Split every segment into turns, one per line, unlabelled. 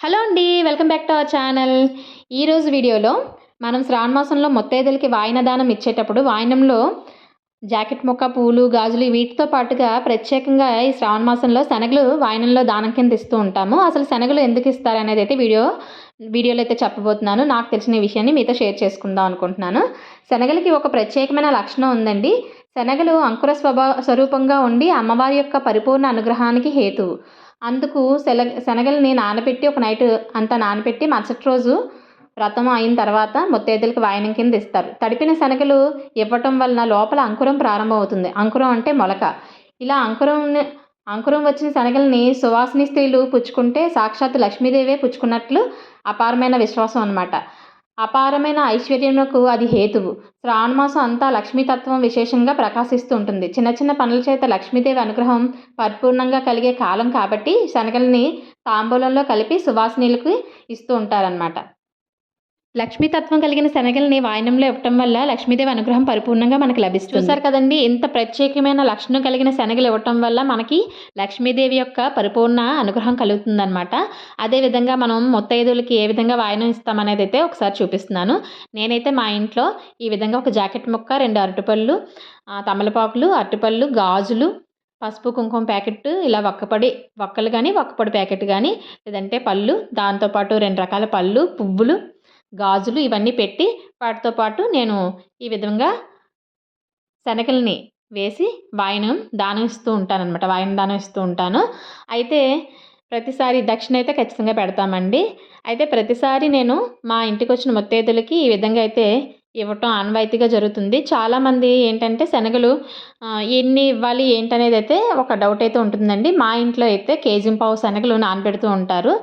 Hello అండి welcome back to our channel. ఈరోజు వీడియోలో మనం శ్రావణ మాసంలో మొత్తైదులకి వాయిన దానం ఇచ్చేటప్పుడు వాయినంలో జాకెట్ మొక్క పూలు గాజులు వీటితో పాటుగా ప్రత్యేకంగా ఈ శ్రావణ మాసంలో శనగలు వాయినంలో దానం కింద ఇస్తూ ఉంటాము. అసలు శనగలు ఎందుకు ఇస్తారు అనేది అయితే వీడియో వీడియోలో అయితే చెప్పబోతున్నాను. నాకు తెలిసిన విషయాన్ని మీతో షేర్ చేసుకుందాం అనుకుంటున్నాను. శనగలకి ఒక ప్రత్యేకమైన లక్షణం ఉందండి. శనగలు అంకుర స్వభావ స్వరూపంగా ఉండి అమ్మవారి యొక్క పరిపూర్ణ అనుగ్రహానికి హేతువు. అందుకు శెల శనగల్ని నానబెట్టి ఒక నైట్ అంతా నానబెట్టి మరుసటి రోజు వ్రతం అయిన తర్వాత ముత్తైదులకు వాయనం కింద ఇస్తారు. తడిపిన శనగలు ఇవ్వటం వలన లోపల అంకురం ప్రారంభమవుతుంది. అంకురం అంటే మొలక. ఇలా అంకురం అంకురం వచ్చిన శనగల్ని సువాసిని స్త్రీలు పుచ్చుకుంటే సాక్షాత్ లక్ష్మీదేవే పుచ్చుకున్నట్లు అపారమైన విశ్వాసం అన్నమాట. అపారమైన ఐశ్వర్యములకు అది హేతువు. శ్రావణమాసం అంతా లక్ష్మీతత్వం విశేషంగా ప్రకాశిస్తూ ఉంటుంది. చిన్న చిన్న పనుల చేత లక్ష్మీదేవి అనుగ్రహం పరిపూర్ణంగా కలిగే కాలం కాబట్టి శనగల్ని తాంబూలంలో కలిపి సువాసినీలకు ఇస్తూ ఉంటారనమాట లక్ష్మీతత్వం కలిగిన శనగల్ని వాయనంలో ఇవ్వటం వల్ల లక్ష్మీదేవి అనుగ్రహం పరిపూర్ణంగా మనకు లభిస్తుంది. చూసారు కదండి ఇంత ప్రత్యేకమైన లక్షణం కలిగిన శనగలు ఇవ్వటం వల్ల మనకి లక్ష్మీదేవి యొక్క పరిపూర్ణ అనుగ్రహం కలుగుతుందన్నమాట. అదేవిధంగా మనం మొత్తైదులకి ఏ విధంగా వాయనం ఇస్తామనేది అయితే ఒకసారి చూపిస్తున్నాను. నేనైతే మా ఇంట్లో ఈ విధంగా ఒక జాకెట్ ముక్క రెండు అరటిపళ్ళు తమలపాకులు అరటిపళ్ళు గాజులు పసుపు కుంకుమ ప్యాకెట్ ఇలా ఒక్కపడి ఒక్కలు కానీ ఒక్కపొడి ప్యాకెట్ కానీ లేదంటే పళ్ళు దాంతోపాటు రెండు రకాల పళ్ళు పువ్వులు గాజులు ఇవన్నీ పెట్టి వాటితో పాటు నేను ఈ విధంగా శనగల్ని వేసి వాయనం దానం ఇస్తూ ఉంటానన్నమాట. వాయనం దానం ఇస్తూ ఉంటాను. అయితే ప్రతిసారి దక్షిణ అయితే ఖచ్చితంగా పెడతామండి. అయితే ప్రతిసారి నేను మా ఇంటికి వచ్చిన ముత్తైదులకి ఈ విధంగా అయితే ఇవ్వటం ఆనవాయితీగా జరుగుతుంది. చాలామంది ఏంటంటే శనగలు ఎన్ని ఇవ్వాలి ఏంటనేది అయితే ఒక డౌట్ అయితే ఉంటుందండి. మా ఇంట్లో అయితే కేజీ పావు శనగలు నానబెడుతూ ఉంటారు.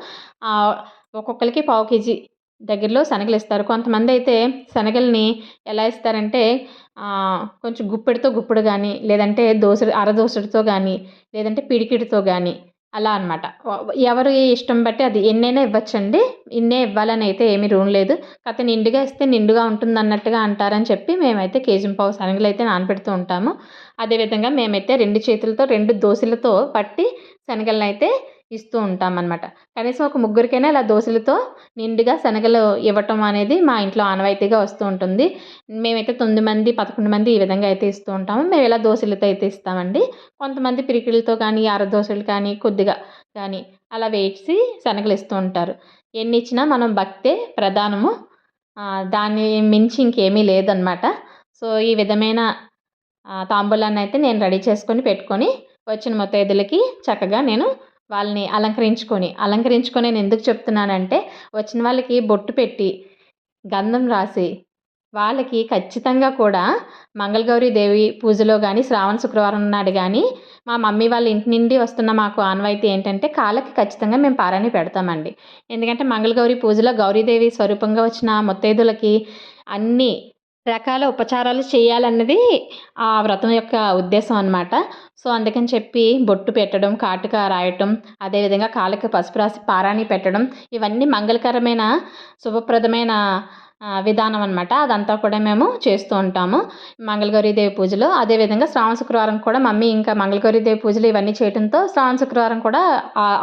ఒక్కొక్కరికి పావు కేజీ దగ్గరలో శనగలు ఇస్తారు కొంతమంది అయితే శనగల్ని ఎలా ఇస్తారంటే కొంచెం గుప్పెడితో గుప్పెడు కానీ లేదంటే దోస అర దోసెడితో కానీ లేదంటే పిడికిడితో కానీ అలా అనమాట ఎవరు ఇష్టం బట్టి అది ఎన్నైనా ఇవ్వచ్చండి. ఇన్నే ఇవ్వాలని అయితే ఏమీ రూల్ లేదు. కాకపోతే నిండుగా ఇస్తే నిండుగా ఉంటుంది అన్నట్టుగా అంటారని చెప్పి మేమైతే కేజీ పావు శనగలు అయితే నానపెడుతూ ఉంటాము. అదేవిధంగా మేమైతే రెండు చేతులతో రెండు దోశలతో పట్టి శనగలను అయితే ఇస్తూ ఉంటాం అనమాట కనీసం ఒక ముగ్గురికైనా ఇలా దోశలతో నిండుగా శనగలు ఇవ్వటం అనేది మా ఇంట్లో ఆనవాయితీగా వస్తూ ఉంటుంది. మేమైతే తొమ్మిది మంది పదకొండు మంది ఈ విధంగా అయితే ఇస్తూ ఉంటాము. మేము ఇలా దోశలతో అయితే ఇస్తామండి. కొంతమంది పిరికిలతో కానీ అర దోశలు కానీ కొద్దిగా కానీ అలా వేసి శనగలు ఇస్తూ ఉంటారు. ఎన్ని ఇచ్చినా మనం భక్తే ప్రధానము. దాన్ని మించి ఇంకేమీ లేదనమాట సో ఈ విధమైన తాంబూలాన్ని అయితే నేను రెడీ చేసుకొని పెట్టుకొని వచ్చిన ముత్తైదులకి చక్కగా నేను వాళ్ళని అలంకరించుకొని అలంకరించుకొని నేను ఎందుకు చెప్తున్నానంటే వచ్చిన వాళ్ళకి బొట్టు పెట్టి గంధం రాసి వాళ్ళకి ఖచ్చితంగా కూడా మంగళగౌరి దేవి పూజలో కానీ శ్రావణ శుక్రవారం నాడు కానీ మా మమ్మీ వాళ్ళ ఇంటి నుండి వస్తున్న మాకు ఆనవాయితీ ఏంటంటే కాళ్ళకి ఖచ్చితంగా మేము పారాని పెడతామండి. ఎందుకంటే మంగళగౌరి పూజలో గౌరీదేవి స్వరూపంగా వచ్చిన ముత్తైదులకి అన్నీ రకాల ఉపచారాలు చేయాలన్నది ఆ వ్రతం యొక్క ఉద్దేశం అనమాట సో అందుకని చెప్పి బొట్టు పెట్టడం కాటుక రాయటం అదేవిధంగా కాళ్ళకి పసుపు రాసి పారాణి పెట్టడం ఇవన్నీ మంగళకరమైన శుభప్రదమైన విధానం అనమాట అదంతా కూడా మేము చేస్తూ ఉంటాము. మంగళగౌరి దేవి పూజలో అదేవిధంగా శ్రావణ శుక్రవారం కూడా మమ్మీ ఇంకా మంగళగౌరీదేవి పూజలు ఇవన్నీ చేయడంతో శ్రావణ శుక్రవారం కూడా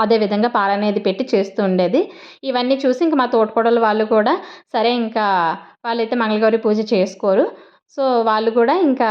అదేవిధంగా పాలనేది పెట్టి చేస్తూ ఉండేది. ఇవన్నీ చూసి ఇంకా మా తోటకోడలు వాళ్ళు కూడా సరే ఇంకా వాళ్ళైతే మంగళగౌరి పూజ చేసుకోరు. సో వాళ్ళు కూడా ఇంకా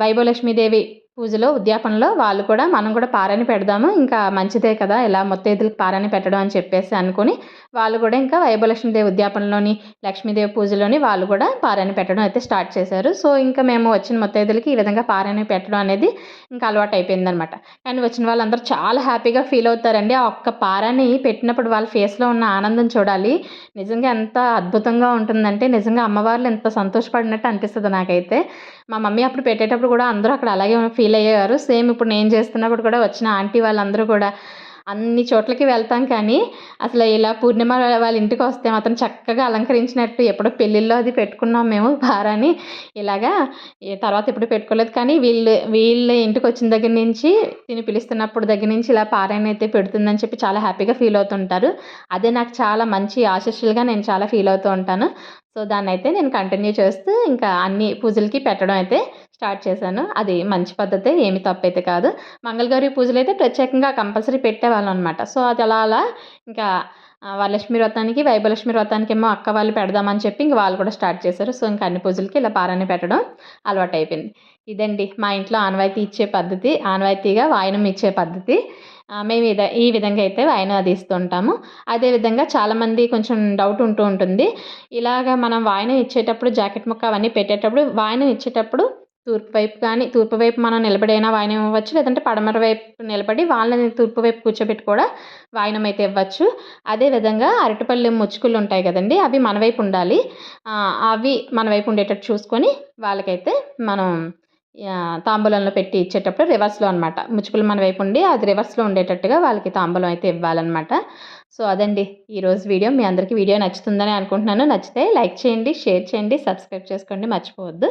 వైభవలక్ష్మీదేవి పూజలో ఉద్యాపనలో వాళ్ళు కూడా మనం కూడా పారాని పెడదాము. ఇంకా మంచిదే కదా ఇలా మొత్తైదులకు పారాని పెట్టడం అని చెప్పేసి అనుకుని వాళ్ళు కూడా ఇంకా వైభలక్ష్మీదేవి ఉద్యాపనలోని లక్ష్మీదేవి పూజలోని వాళ్ళు కూడా పారాని పెట్టడం అయితే స్టార్ట్ చేశారు. సో ఇంకా మేము వచ్చిన మొత్తైదులకి ఈ విధంగా పారాని పెట్టడం అనేది ఇంకా అలవాటు అయిపోయిందనమాట కానీ వచ్చిన వాళ్ళందరూ చాలా హ్యాపీగా ఫీల్ అవుతారండి. ఆ ఒక్క పారాని పెట్టినప్పుడు వాళ్ళ ఫేస్లో ఉన్న ఆనందం చూడాలి. నిజంగా ఎంత అద్భుతంగా ఉంటుందంటే నిజంగా అమ్మవార్లు ఎంత సంతోషపడినట్టు అనిపిస్తుంది నాకైతే. మా మమ్మీ అప్పుడు పెట్టేటప్పుడు కూడా అందరూ అక్కడ అలాగే ఫీల్ అయ్యేవారు. సేమ్ ఇప్పుడు నేను చేస్తున్నప్పుడు కూడా వచ్చిన ఆంటీ వాళ్ళందరూ కూడా అన్ని చోట్లకి వెళ్తాం కానీ అసలు ఇలా పూర్ణిమ వాళ్ళ ఇంటికి వస్తే మాత్రం చక్కగా అలంకరించినట్టు ఎప్పుడో పెళ్ళిళ్ళలో అది పెట్టుకున్నాం మేము భారాన్ని ఇలాగా తర్వాత ఎప్పుడు పెట్టుకోలేదు. కానీ వీళ్ళు వీళ్ళ ఇంటికి వచ్చిన దగ్గర నుంచి తిని పిలుస్తున్నప్పుడు దగ్గర నుంచి ఇలా పారాయణ అయితే పెడుతుందని చెప్పి చాలా హ్యాపీగా ఫీల్ అవుతుంటారు. అదే నాకు చాలా మంచి ఆశస్సులుగా నేను చాలా ఫీల్ అవుతూ ఉంటాను. సో దాన్ని అయితే నేను కంటిన్యూ చేస్తూ ఇంకా అన్ని పూజలకి పెట్టడం అయితే స్టార్ట్ చేశాను. అది మంచి పద్ధతే ఏమి తప్పైతే కాదు. మంగళగౌరి పూజలు అయితే ప్రత్యేకంగా కంపల్సరీ పెట్టేవాళ్ళం అనమాట సో అది అలా అలా ఇంకా వరలక్ష్మి వ్రతానికి వైభలక్ష్మి వ్రతానికి ఏమో అక్క వాళ్ళు పెడదామని చెప్పి ఇంక వాళ్ళు కూడా స్టార్ట్ చేశారు. సో ఇంకా అన్ని పూజలకి ఇలా పారాన్ని పెట్టడం అలవాటు అయిపోయింది ఇదండి మా ఇంట్లో ఆనవాయితీ ఇచ్చే పద్ధతి ఆనవాయితీగా వాయనం ఇచ్చే పద్ధతి. మేము ఇద ఈ విధంగా అయితే వాయనం అది ఇస్తుంటాము. అదేవిధంగా చాలామంది కొంచెం డౌట్ ఉంటూ ఉంటుంది. ఇలాగ మనం వాయిన ఇచ్చేటప్పుడు జాకెట్ ముక్క అవన్నీ పెట్టేటప్పుడు వాయిన ఇచ్చేటప్పుడు తూర్పు వైపు కానీ తూర్పు వైపు మనం నిలబడైనా వాయనం ఇవ్వచ్చు. లేదంటే పడమర వైపు నిలబడి వాళ్ళని తూర్పు వైపు కూర్చోబెట్టి కూడా వాయనం అయితే ఇవ్వచ్చు. అదేవిధంగా అరటిపళ్ళు ముచ్చుకులు ఉంటాయి కదండి అవి మన వైపు ఉండాలి. అవి మన వైపు ఉండేటట్టు చూసుకొని వాళ్ళకైతే మనం తాంబూలంలో పెట్టి ఇచ్చేటప్పుడు రివర్స్లో అనమాట ముచ్చుకులు మన వైపు ఉండి అది రివర్స్లో ఉండేటట్టుగా వాళ్ళకి తాంబూలం అయితే ఇవ్వాలన్నమాట. సో అదండి ఈరోజు వీడియో. మీ అందరికీ వీడియో నచ్చుతుందని అనుకుంటున్నాను. నచ్చితే లైక్ చేయండి షేర్ చేయండి సబ్స్క్రైబ్ చేసుకోండి. మర్చిపోవద్దు.